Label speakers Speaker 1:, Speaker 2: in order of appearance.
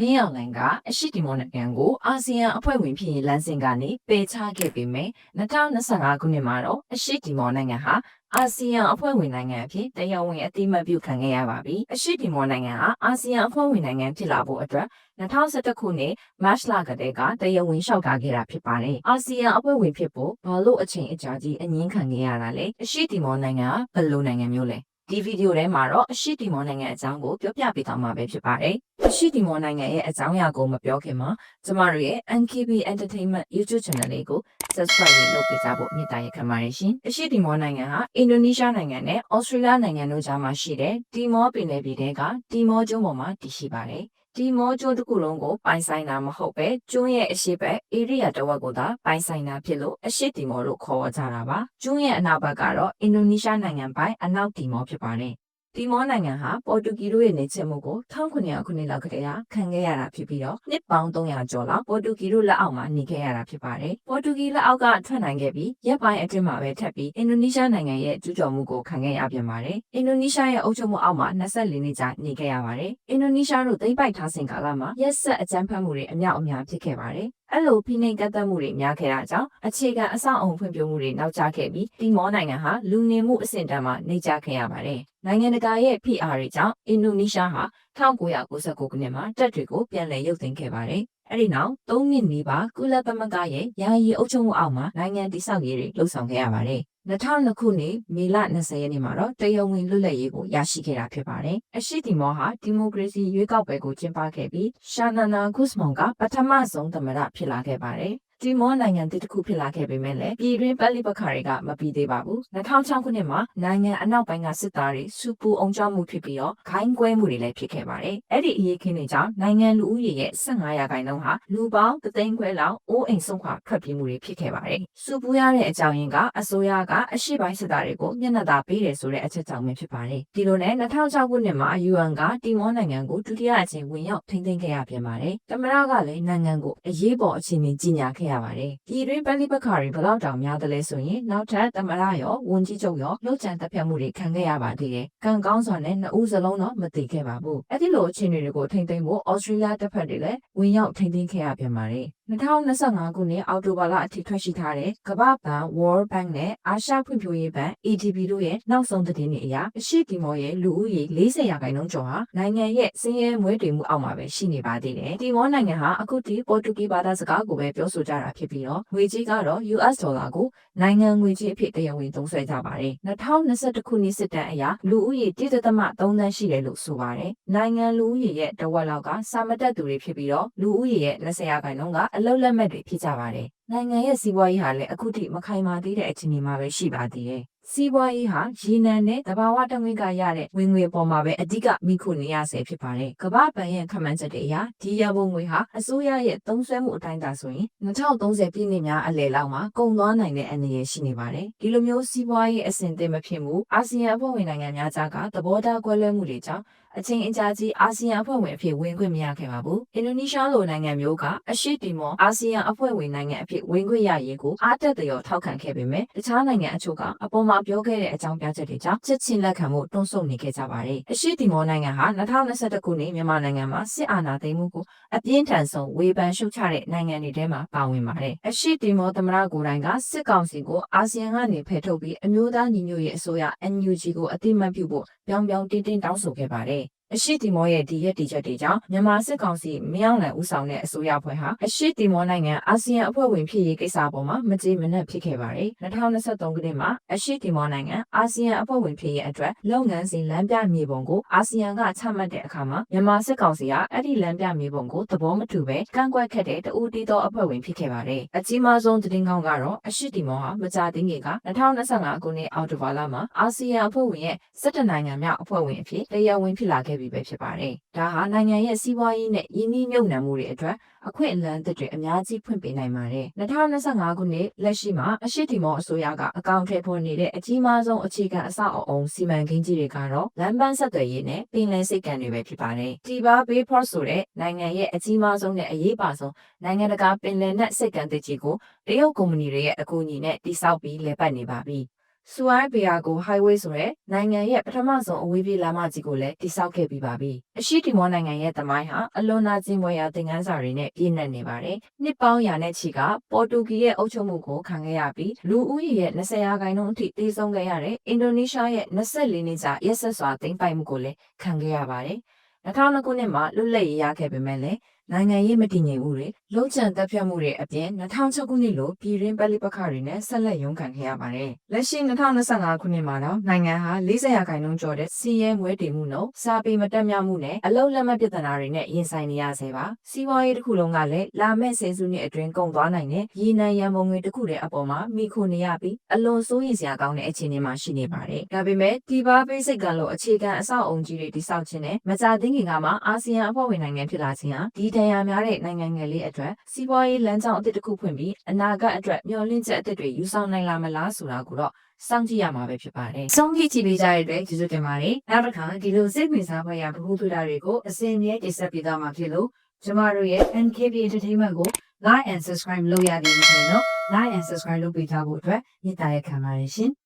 Speaker 1: မင်းအောင်လိုင်ကအရှိတီမောနိုင်ငံကိုအာဆီယံအဖွဲ့ဝင်ဖြစ်ရင်လမ်းစဉ်ကနေပယ်ချခဲ့ပေမဲ့2025ခုနှစ်မှာတော့အရှိတီမောနိုင်ငံဟာအာဆီယံအဖွဲ့ဝင်နိုင်ငံအဖြစ်တရားဝင်အသိအမှတ်ပြုခံခဲ့ရပါပြီ။အရှိတီမောနိုင်ငံဟာအာဆီယံအဖွဲ့ဝင်နိုင်ငံဖြစ်လာဖို့အတွက်2011ခုနှစ်မတ်လကတည်းကတရားဝင်လျှောက်ထားခဲ့တာဖြစ်ပါတယ်။အာဆီယံအဖွဲ့ဝင်ဖြစ်ဖို့ဘာလို့အချိန်အကြာကြီးအငင်းခံခဲ့ရတာလဲ။အရှိတီမောနိုင်ငံကဘယ်လိုနိုင်ငံမျိုးလဲ။ ဒီဗီဒီယိုထဲမှာတော့အရှိတီမောနိုင်ငံအကြောင်းကိုပြောပြပေးသွားမှာပဲဖြစ်ပါတယ်။အရှိတီမောနိုင်ငံရဲ့အကြောင်းအရာကိုမပြောခင်မှာကျမတို့ရဲ့ NKB Entertainment YouTube Channel လေးကို Subscribe လုပ်ပေးကြဖို့မြစ်တာရက်ခံပါတယ်ရှင်။အရှိတီမောနိုင်ငံဟာအင်ဒိုနီးရှားနိုင်ငံနဲ့ဩစတြေးလျနိုင်ငံတို့ကြားမှာရှိတဲ့တီမောပင်လယ်ပြည်ထဲကတီမောကျွန်းပေါ်မှာတည်ရှိပါတယ်။ တီမောကျွန်းတစ်ခုလုံးကိုပိုင်ဆိုင်တာမဟုတ်ပဲကျွန်းရဲ့အရှိဘက်ဧရိယာတစ်ဝက်ကိုသာပိုင်ဆိုင်တာဖြစ်လို့အရှိတီမောလို့ခေါ်ဝေါ်ကြတာပါ။ကျွန်းရဲ့အနောက်ဘက်ကတော့အင်ဒိုနီးရှားနိုင်ငံပိုင်အနောက်တီမောဖြစ်ပါတယ်။ တီမောနိုင်ငံဟာပေါ်တူဂီတို့ရဲ့နေချက်မှုကို1900ခုနှစ်လောက်ကတည်းကခံခဲ့ရတာဖြစ်ပြီးတော့နှစ်ပေါင်း300ကျော်လောက်ပေါ်တူဂီတို့လက်အောက်မှာနေခဲ့ရတာဖြစ်ပါတယ်။ပေါ်တူဂီလက်အောက်ကထွက်နိုင်ခဲ့ပြီးရပ်ပိုင်းအတွင်းမှာပဲထပ်ပြီးအင်ဒိုနီးရှားနိုင်ငံရဲ့ကျူးကျော်မှုကိုခံခဲ့ရပြန်ပါတယ်။အင်ဒိုနီးရှားရဲ့အုပ်ချုပ်မှုအောက်မှာ24နှစ်ကြာနေခဲ့ရပါတယ်။အင်ဒိုနီးရှားတို့သိမ်းပိုက်ထားစဉ်ကာလမှာရက်ဆက်အကြမ်းဖက်မှုတွေအများအပြားဖြစ်ခဲ့ပါတယ်။ အဲ့လိုဖိနှိပ်ကတ်သက်မှုတွေများခဲ့တာကြောင့်အခြေခံအဆောက်အုံဖွံ့ဖြိုးမှုတွေနောက်ကျခဲ့ပြီးတီမောနိုင်ငံဟာလူနေမှုအဆင့်တန်းမှာနေကြခဲ့ရပါတယ်။နိုင်ငံတကာရဲ့ PR တွေကြောင့်အင်ဒိုနီးရှားဟာ1999ခုနှစ်မှာတပ်တွေကိုပြန်လည်ရုပ်သိမ်းခဲ့ပါတယ်။အဲ့ဒီနောက်3နှစ်နီးပါးကုလသမဂ္ဂရဲ့ယာယီအုပ်ချုပ်မှုအောက်မှာနိုင်ငံတည်ဆောက်ရေးတွေလှုပ်ဆောင်ခဲ့ရပါတယ်။ 2002ခုနှစ်မေလ20ရက်နေ့မှာတော့တရုံဝင်လွတ်လပ်ရေးကိုရရှိခဲ့တာဖြစ်ပါတယ်။အရှိတီမောဟာဒီမိုကရေစီရွေးကောက်ပွဲကိုကျင်းပခဲ့ပြီးရှာနာနာဂုစမွန်ကပထမဆုံးသမ္မတဖြစ်လာခဲ့ပါတယ်။ တီမောနိုင်ငံတစ်ခုဖြစ်လာခဲ့ပေမဲ့လည်းပြည်တွင်းပတ်လိပခါတွေကမပြီးသေးပါဘူး2006ခုနှစ်မှာနိုင်ငံအနောက်ပိုင်းကစစ်သားတွေစူပူအောင်ကြမှုဖြစ်ပြီးတော့ခိုင်းကွဲမှုတွေလည်းဖြစ်ခဲ့ပါတယ်အဲ့ဒီအရေးခင်းတွေကြောင့်နိုင်ငံလူဦးရေရဲ့15ရာခိုင်နှုန်းဟာလူပေါင်း3သိန်းခွဲလောက်အိုးအိမ်ဆုံးခွာထွက်ပြေးမှုတွေဖြစ်ခဲ့ပါတယ်စူပူရတဲ့အကြောင်းရင်းကအစိုးရကအရှိပိုင်းစစ်သားတွေကိုမျက်နှာသာပေးတယ်ဆိုတဲ့အချက်ကြောင့်ပဲဖြစ်ပါတယ်ဒီလိုနဲ့2006ခုနှစ်မှာ UN ကတီမောနိုင်ငံကိုဒုတိယအကြိမ်ဝင်ရောက်ထိန်းသိမ်းခဲ့ရပြန်ပါတယ်တမရကလည်းနိုင်ငံကိုအရေးပေါ်အခြေအနေကြီးညာခဲ့ရပါတယ်။ပြည်တွင်းပလိပခါတွေဘယ်လောက်တောင်များသလဲဆိုရင်နောက်ထပ်သမရရောဝန်ကြီးချုပ်ရောလှုပ်ချန်တပ်ဖြတ်မှုတွေခံခဲ့ရပါသေးတယ်။ကံကောင်းစွာနဲ့နှစ်ဦးစလုံးတော့မသိခဲ့ပါဘူး။အဲ့ဒီလိုအခြေအနေတွေကိုထိမ့်သိမ်းဖို့ဩစတြေးလျတပ်ဖက်တွေလည်းဝင်ရောက်ထိမ့်သိမ်းခဲ့ရပြန်ပါတယ်။ 2025ခုနှစ်အောက်တိုဘာလအထိထွက်ရှိထားတဲ့ကမ္ဘာ့ဘဏ် World Bank နဲ့အာရှဖွံ့ဖြိုးရေးဘဏ် ADB တို့ရဲ့နောက်ဆုံးသတင်းတွေအရအရှိတီမောရဲ့လူဦးရေ40ရာခိုင်နှုန်းကျော်ဟာနိုင်ငံရဲ့စင်းရဲမွဲတေမှုအောက်မှာပဲရှိနေပါသေးတယ်။တီမောနိုင်ငံဟာအခုထိပေါ်တူဂီဘာသာစကားကိုပဲပြောဆိုကြတာဖြစ်ပြီးတော့ငွေကြေးကတော့ US ဒေါ်လာကိုနိုင်ငံငွေကြေးအဖြစ်တရားဝင်သုံးစွဲကြပါတယ်။2021ခုနှစ်စစ်တမ်းအရလူဦးရေ1.3သန်းရှိတယ်လို့ဆိုပါတယ်။နိုင်ငံလူဦးရေရဲ့တဝက်လောက်ကစာမတက်သူတွေဖြစ်ပြီးတော့လူဦးရေရဲ့20ရာခိုင်နှုန်းကအလုပ်လက်မဲ့တွေဖြစ်ကြပါတယ်။နိုင်ငံရဲ့စီးပွားရေးဟာလည်းအခုထိမခိုင်မာသေးတဲ့အခြေအနေမှာပဲရှိပါသေးတယ်။ စီးပွားရေးဟာရေနံနဲ့တဘာဝတငွေကရတဲ့ဝင်ငွေပေါ်မှာပဲအဓိကမိခုနေရဆဲဖြစ်ပါတယ်။ကမ္ဘာ့ဘဏ်ရဲ့ခန့်မှန်းချက်တွေအရဒီရပုံငွေဟာအစိုးရရဲ့သုံးစွဲမှုအတိုင်းသာဆိုရင်2030ပြည့်နှစ်များအလယ်လောက်မှာကုန်သွားနိုင်တဲ့အနေအရှိနေပါတယ်။ဒီလိုမျိုးစီးပွားရေးအဆင့်သင့်မဖြစ်မှုအာဆီယံအဖွဲ့ဝင်နိုင်ငံများကြားကသဘောထားကွဲလွဲမှုတွေကြောင့်အချိန်အကြာကြီးအာဆီယံအဖွဲ့ဝင်အဖြစ်ဝင်ခွင့်မရခဲ့ပါဘူး။အင်ဒိုနီးရှားလိုနိုင်ငံမျိုးကအရှေ့တီမောအာဆီယံအဖွဲ့ဝင်နိုင်ငံအဖြစ်ဝင်ခွင့်ရရေးကိုအားတက်သရောထောက်ခံခဲ့ပေမဲ့တခြားနိုင်ငံအချို့ကအပေါ်မှာပြောခဲ့တဲ့အကြောင်းပြချက်တွေကြောင့်ချက်ချင်းလက်ခံမှုတွန်းဆုတ်နေခဲ့ကြပါတယ်။အရှေ့တီမောနိုင်ငံဟာ2021ခုနှစ်မြန်မာနိုင်ငံမှာစစ်အာဏာသိမ်းမှုကိုအပြင်းထန်ဆုံးဝေဖန်ရှုတ်ချတဲ့နိုင်ငံတွေထဲမှာပါဝင်ပါတယ်။အရှေ့တီမောသမ္မတကိုယ်တိုင်ကစစ်ကောင်စီကိုအာဆီယံကနေဖယ်ထုတ်ပြီးအမျိုးသားညီညွတ်ရေးအစိုးရ NUG ကိုအတိမတ်ပြုဖို့ပြောင်ပြောင်တင်းတင်းတောင်းဆိုခဲ့ပါတယ်။ အရှိတီမောရဲ့ဒီရက်တီချက်တွေကြောင့်မြန်မာစစ်ကောင်စီမင်းအောင်လှိုင်ဦးဆောင်တဲ့အစိုးရဖွဲ့ဟာအရှိတီမောနိုင်ငံအာဆီယံအဖွဲ့ဝင်ဖြစ်ရေးကိစ္စအပေါ်မှာမကြေမနက်ဖြစ်ခဲ့ပါတယ်။2023ခုနှစ်မှာအရှိတီမောနိုင်ငံအာဆီယံအဖွဲ့ဝင်ဖြစ်ရေးအတွက်လုပ်ငန်းစဉ်လမ်းပြမြေပုံကိုအာဆီယံကချမှတ်တဲ့အခါမှာမြန်မာစစ်ကောင်စီကအဲ့ဒီလမ်းပြမြေပုံကိုသဘောမတူပဲကန့်ကွက်ခဲ့တဲ့တူတီသောအဖွဲ့ဝင်ဖြစ်ခဲ့ပါတယ်။အကြီးမားဆုံးသတင်းကောင်းကတော့အရှိတီမောဟာမကြာသေးခင်က2025ခုနှစ်အောက်တိုဘာလမှာအာဆီယံအဖွဲ့ဝင်ရဲ့17နိုင်ငံမြောက်အဖွဲ့ဝင်အဖြစ်တရားဝင်ဖြစ်လာခဲ့ပြီပဲဖြစ်ပါတယ်။ဒါဟာနိုင်ငံရဲ့စီးပွားရေးနဲ့ယင်းနှိမ့်မြုပ်နှံမှုတွေအတွက်အခွင့်အလမ်းသစ်တွေအများကြီးဖွင့်ပေးနိုင်ပါတယ်။2025ခုနှစ်လက်ရှိမှာအရှိတီမောအစိုးရကအကောင့်ထဲပေါ်နေတဲ့အကြီးမားဆုံးအခြေခံအဆောက်အအုံစီမံကိန်းကြီးတွေကတော့လမ်းပန်းဆက်သွယ်ရေးနဲ့ပင်လယ်စိတ်ကံတွေပဲဖြစ်ပါတယ်။တီဘာဘေးဖော့ဆိုတဲ့နိုင်ငံရဲ့အကြီးမားဆုံးနဲ့အရေးပါဆုံးနိုင်ငံတကာပင်လယ်နက်စိတ်ကံသစ်ကြီးကိုတရုတ်ကုမ္ပဏီတွေရဲ့အကူအညီနဲ့တိစောက်ပြီးလည်ပတ်နေပါပြီ။ စူအိုင်းဘီယာကို highway ဆိုတဲ့နိုင်ငံရဲ့ပထမဆုံးအဝေးပြေးလမ်းမကြီးကိုလည်းတိစောက်ခဲ့ပြီးပါပြီ။အရှိတီမောနိုင်ငံရဲ့တမိုင်းဟာအလွန်နာကျင်ပွဲရာသင်ခန်းစာတွေနဲ့ပြည့်နှက်နေပါတယ်။နှစ်ပေါင်းရာနဲ့ချီကပေါ်တူဂီရဲ့အုပ်ချုပ်မှုကိုခံခဲ့ရပြီးလူဦးရေရဲ့20ရာခိုင်နှုန်းအထိတည်ဆုံခဲ့ရတဲ့အင်ဒိုနီးရှားရဲ့24နှစ်ကြာရက်ဆက်စွာသိမ်းပိုက်မှုကိုလည်းခံခဲ့ရပါတယ်။2000ခုနှစ်မှာလွတ်လပ်ရေးရခဲ့ပေမဲ့လည်း နိုင်ငံရေးမတည်ငြိမ်မှုတွေလုံခြံတပ်ဖြတ်မှုတွေအပြင်2006ခုနှစ်လိုပြည်ရင်းပလိပခတွေနဲ့ဆက်လက်ရုန်းကန်ခဲ့ရပါတယ်။လက်ရှိ2025ခုနှစ်မှာတော့နိုင်ငံဟာ40ရာခိုင်နှုန်းကျော်တဲ့စီးရဲမွဲတည်မှုနှုန်းစာပေမတက်မြောက်မှုနဲ့အလုံးလက်မဲ့ပြဿနာတွေနဲ့ရင်ဆိုင်နေရဆဲပါ။စီးပွားရေးတစ်ခုလုံးကလည်းလာမယ့်ဆယ်စုနှစ်အတွင်းကုန်သွားနိုင်တဲ့ရေနံရံပုံငွေတစ်ခုတည်းအပေါ်မှာမိခိုနေရပြီးအလွန်စိုးရိမ်စရာကောင်းတဲ့အခြေအနေမှာရှိနေပါတယ်။ဒါပေမဲ့ဒီဘာဘိစိတ်ကံလို့အခြေခံအဆောက်အုံကြီးတွေတိစောက်ခြင်းနဲ့မကြသေးခင်ကမှအာဆီယံအဖွဲ့ဝင်နိုင်ငံဖြစ်လာခြင်းဟာဒီတန်ရာများတဲ့နိုင်ငံငယ်လေးအတွက်စီးပွားရေးလမ်းကြောင်းအသစ်တစ်ခုဖွင့်ပြီးအနာဂတ်အတွက်မျှော်လင့်ချက်အသစ်တွေယူဆောင်နိုင်လာမလားဆိုတာကိုတော့စောင့်ကြည့်ရမှာပဲဖြစ်ပါတယ်။ဆုံးဖြတ်ကြည့်ပေးကြတဲ့အတွက်ကျေးဇူးတင်ပါတယ်။နောက်တစ်ခါဒီလိုစိတ်ဝင်စားဖွယ်ရာဗဟုသုတတွေကိုအစဉ်အမြဲတင်ဆက်ပေးသွားမှာဖြစ်လို့ကျမတို့ရဲ့ NKB Entertainment ကို like and subscribe လုပ်ရသေးတယ်ဆိုရင်တော့ like and subscribe လုပ်ပေးကြဖို့အတွက်ညစ်တာရက်ခံပါတယ်ရှင်။